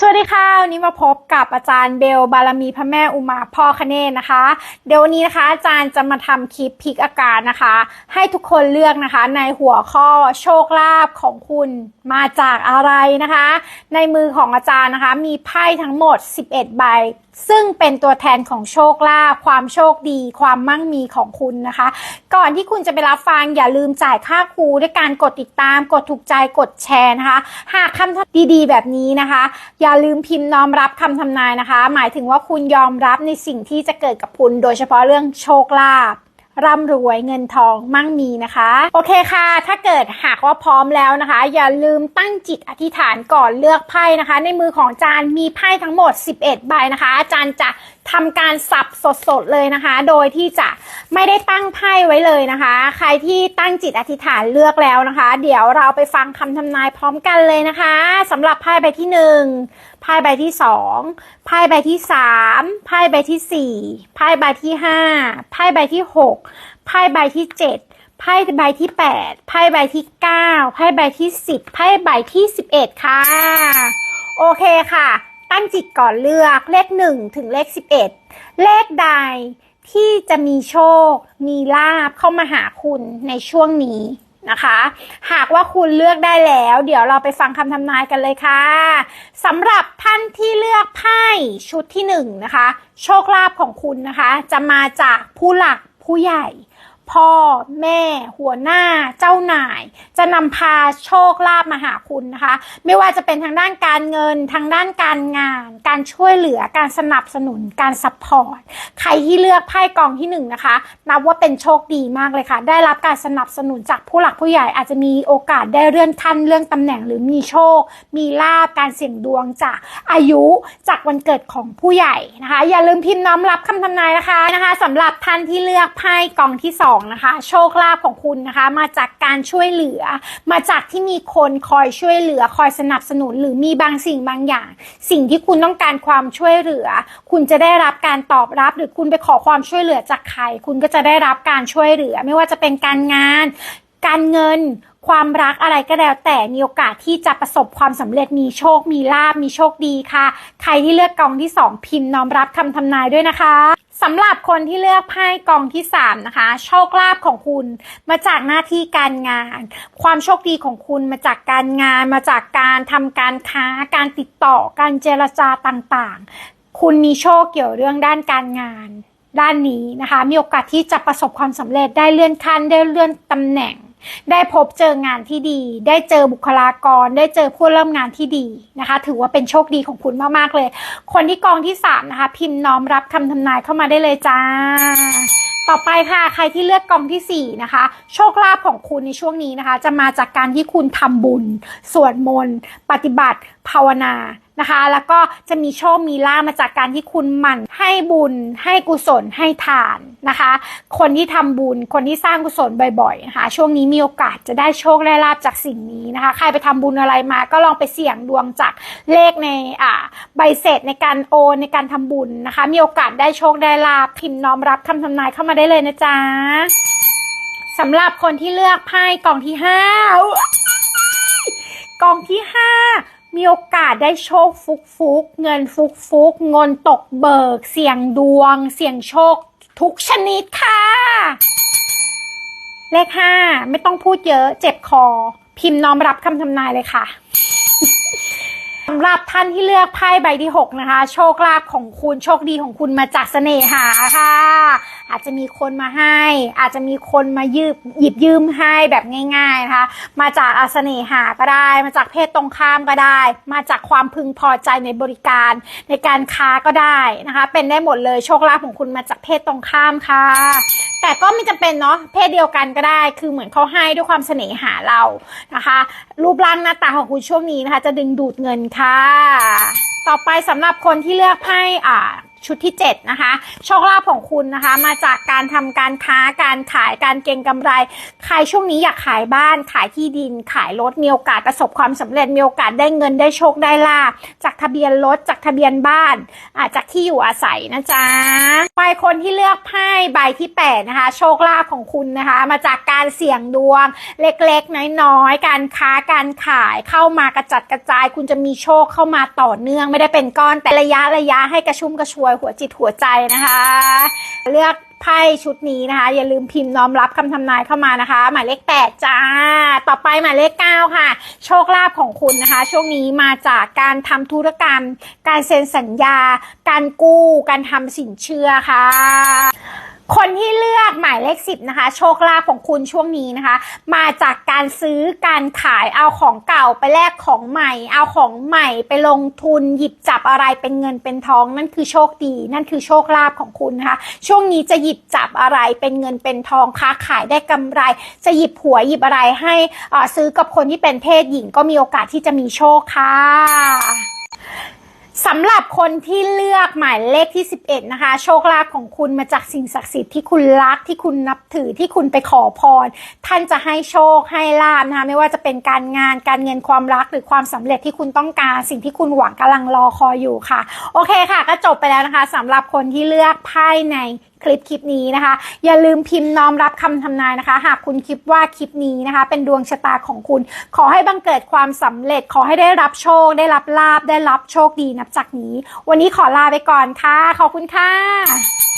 สวัสดีค่ะวันนี้มาพบกับอาจารย์เบลบารมีพระแม่อุมาพ่อคเนศนะคะ เดี๋ยววันนี้นะคะ อาจารย์จะมาทำคลิปพลิกอาการนะคะ ให้ทุกคนเลือกนะคะ ในหัวข้อโชคลาภของคุณมาจากอะไรนะคะ ในมือของอาจารย์นะคะ มีไพ่ทั้งหมด 11 ใบ ซึ่งเป็นตัวแทนของโชคลาภความโชคดี ความมั่งมีของคุณนะคะ ก่อนที่คุณจะไปรับฟังอย่าลืมจ่ายค่าครูด้วยการกดติดตาม กดถูกใจกดแชร์นะคะ หากคำดีๆ แบบนี้นะคะ อย่าลืมพิมพ์น้อมรับคำทำนายนะคะ หมายถึงว่าคุณยอมรับในสิ่งที่จะเกิดกับคุณ โดยเฉพาะเรื่องโชคลาภ ร่ำรวยเงินทองมั่งมีนะคะ โอเคค่ะ ถ้าเกิดหากว่าพร้อมแล้วนะคะ อย่าลืมตั้งจิตอธิษฐานก่อนเลือกไพ่นะคะ ในมือของจานมีไพ่ทั้งหมด 11 ใบนะคะ จานจะ ทำการสับสดๆเลยนะคะ โดยที่จะไม่ได้ตั้งไพ่ไว้เลยนะคะ ใครที่ตั้งจิตอธิษฐานเลือกแล้วนะคะ เดี๋ยวเราไปฟังคำทำนายพร้อมกันเลยนะคะสำหรับไพ่ใบที่หนึ่งไพ่ใบที่สองไพ่ใบที่สามไพ่ใบที่สี่ไพ่ใบที่ห้าไพ่ใบที่หกไพ่ใบที่เจ็ดไพ่ใบที่แปดไพ่ใบที่เก้าไพ่ใบที่สิบไพ่ใบที่สิบเอ็ดค่ะ โอเคค่ะ ตั้งจิตก่อนเลือกเลขหนึ่งถึงเลขสิบเอ็ดเลขใดที่จะมีโชค มีลาบเข้ามาหาคุณในช่วงนี้นะคะ หากว่าคุณเลือกได้แล้ว เดี๋ยวเราไปฟังคำทำนายกันเลยค่ะสำหรับท่านที่เลือกไพ่ชุดที่หนึ่งนะคะ โชคลาภของคุณนะคะ จะมาจากผู้หลักผู้ใหญ่ พ่อ แม่ หัวหน้า เจ้านาย จะนำพาโชคลาภมาหาคุณนะคะ ไม่ว่าจะเป็นทางด้านการเงิน ทางด้านการงาน การช่วยเหลือ การสนับสนุน การซัพพอร์ต ใครที่เลือกไพ่กองที่หนึ่งนะคะ นับว่าเป็นโชคดีมากเลยค่ะ ได้รับการสนับสนุนจากผู้หลักผู้ใหญ่ อาจจะมีโอกาสได้เลื่อนขั้นเรื่องตำแหน่งหรือมีโชค มีลาบการเสี่ยงดวงจากอายุจากวันเกิดของผู้ใหญ่นะคะ อย่าลืมพิมพ์น้อมรับคำทำนายนะคะนะคะสำหรับท่านที่เลือกไพ่กองที่สองนะคะโชคลาภของคุณนะคะ มาจากการช่วยเหลือ มาจากที่มีคนคอยช่วยเหลือ คอยสนับสนุนหรือมีบางสิ่งบางอย่าง สิ่งที่คุณต้องการความช่วยเหลือ คุณจะได้รับการตอบรับ หรือคุณไปขอความช่วยเหลือจากใคร คุณก็จะได้รับการช่วยเหลือ ไม่ว่าจะเป็นการงาน การเงินความรักอะไรก็แล้วแต่มีโอกาสที่จะประสบความสำเร็จมีโชคมีลาบมีโชคดีค่ะ ใครที่เลือกกองที่สองพิมพ์น้อมรับคำทำนายด้วยนะคะ สำหรับคนที่เลือกไพ่กองที่สามนะคะ โชคลาภของคุณมาจากหน้าที่การงาน ความโชคดีของคุณมาจากการงาน มาจากการทำการค้า การติดต่อ การเจรจาต่างๆ คุณมีโชคเกี่ยวเรื่องด้านการงาน ด้านนี้นะคะ มีโอกาสที่จะประสบความสำเร็จได้เลื่อนขั้นได้เลื่อนตำแหน่ง ได้พบเจองานที่ดี ได้เจอบุคลากร ได้เจอผู้เริ่มงานที่ดีนะคะ ถือว่าเป็นโชคดีของคุณมากๆเลย คนที่กองที่สามนะคะ พิมพ์น้อมรับคำทำนายเข้ามาได้เลยจ้าต่อไปค่ะใครที่เลือกกองที่สี่นะคะโชคลาภของคุณในช่วงนี้นะคะ จะมาจากการที่คุณทำบุญสวดมนต์ ปฏิบัติภาวนา นะคะ แล้วก็จะมีโชคมีลาภมาจากการที่คุณหมั่นให้บุญให้กุศลให้ทานนะคะ คนที่ทำบุญคนที่สร้างกุศลบ่อยๆนะคะช่วงนี้มีโอกาสจะได้โชคได้ลาบจากสิ่งนี้นะคะ ใครไปทำบุญอะไรมาก็ลองไปเสี่ยงดวงจากเลขในอ่าใบเสร็จในการโอนในการทำบุญนะคะ มีโอกาสได้โชคได้ลาบพิมพ์น้อมรับคำทำนายเข้ามาได้เลยนะจ๊ะสำหรับคนที่เลือกไพ่กล่องที่ห้ากล่องที่ห้า มีโอกาสได้โชคฟุกฟุกเงินฟุกฟุกเงินตกเบิก เสี่ยงดวง เสี่ยงโชค ทุกชนิดค่ะ เลขห้าไม่ต้องพูดเยอะเจ็บคอ พิมพ์น้อมรับคำทำนายเลยค่ะสำหรับท่านที่เลือกไพ่ใบที่ 6 นะคะ โชคลาภของคุณโชคดีของคุณมาจากเสน่หาค่ะ อาจจะมีคนมาให้ อาจจะมีคนมายืบหยิบยืมให้แบบง่ายๆนะคะมาจากอาเสน่หาก็ได้ มาจากเพศตรงข้ามก็ได้ มาจากความพึงพอใจในบริการในการค้าก็ได้นะคะ เป็นได้หมดเลยโชคลาภของคุณมาจากเพศตรงข้ามค่ะ แต่ก็ไม่จำเป็นเนาะเพศเดียวกันก็ได้ คือเหมือนเขาให้ด้วยความเสน่หาเรานะคะ รูปร่างหน้าตาของคุณช่วงนี้นะคะ จะดึงดูดเงินค่ะ ต่อไปสำหรับคนที่เลือกไพ่อ่า ชุดที่ 7 นะคะ โชคลาภของคุณนะคะ มาจากการทำการค้าการขายการเก็งกำไร ใครช่วงนี้อยากขายบ้าน ขายที่ดิน ขายรถมีโอกาสประสบความสำเร็จมีโอกาสได้เงินได้โชคได้ลาบจากทะเบียนรถจากทะเบียนบ้านอาจากที่อยู่อาศัยนะจ๊ะไปคนที่เลือกไพ่ใบที่8นะคะ โชคลาภของคุณนะคะ มาจากการเสี่ยงดวง เล็กๆ น้อยๆ การค้าการขายเข้ามากระจัดกระจาย คุณจะมีโชคเข้ามาต่อเนื่อง ไม่ได้เป็นก้อนแต่ระยะระยะให้กระชุ่มกระชวยหัวจิตหัวใจนะคะ เลือกไพ่ชุดนี้นะคะ อย่าลืมพิมพ์น้อมรับคำทำนายเข้ามานะคะ หมายเลขแปดจ้า ต่อไปหมายเลขเก้าค่ะ โชคลาภของคุณนะคะ ช่วงนี้มาจากการทำธุรกรรม การเซ็นสัญญา การกู้ การทำสินเชื่อค่ะ คนที่เลือกหมายเลขสิบนะคะ โชคลาภของคุณช่วงนี้นะคะ มาจากการซื้อการขายเอาของเก่าไปแลกของใหม่ เอาของใหม่ไปลงทุนหยิบจับอะไรเป็นเงินเป็นทอง นั่นคือโชคดี นั่นคือโชคลาภของคุณนะคะ ช่วงนี้จะหยิบจับอะไรเป็นเงินเป็นทองค้าขายได้กำไร จะหยิบหัวยหยิบอะไรให้ซื้อกับคนที่เป็นเพศหญิงก็มีโอกาสที่จะมีโชคค่ะำหรับคนที่เลือกหมายเลขที่ 11 นะคะ โชคลาภของคุณมาจากสิ่งศักดิ์สิทธิ์ที่คุณรักที่คุณนับถือที่คุณไปขอพร ท่านจะให้โชคให้ลาภนะคะไม่ว่าจะเป็นการงานการเงินความรักหรือความสำเร็จที่คุณต้องการ สิ่งที่คุณหวังกำลังรอคอยอยู่ค่ะ โอเคค่ะ ก็จบไปแล้วนะคะสำหรับคนที่เลือกไพ่ในคลิปคลิปนี้นะคะ อย่าลืมพิมพ์น้อมรับคำทำนายนะคะ หากคุณคิดว่าคลิปนี้นะคะ เป็นดวงชะตาของคุณ ขอให้บังเกิดความสำเร็จ ขอให้ได้รับโชค ได้รับลาบได้รับโชคดีนับจากนี้ วันนี้ขอลาไปก่อนค่ะ ขอบคุณค่ะ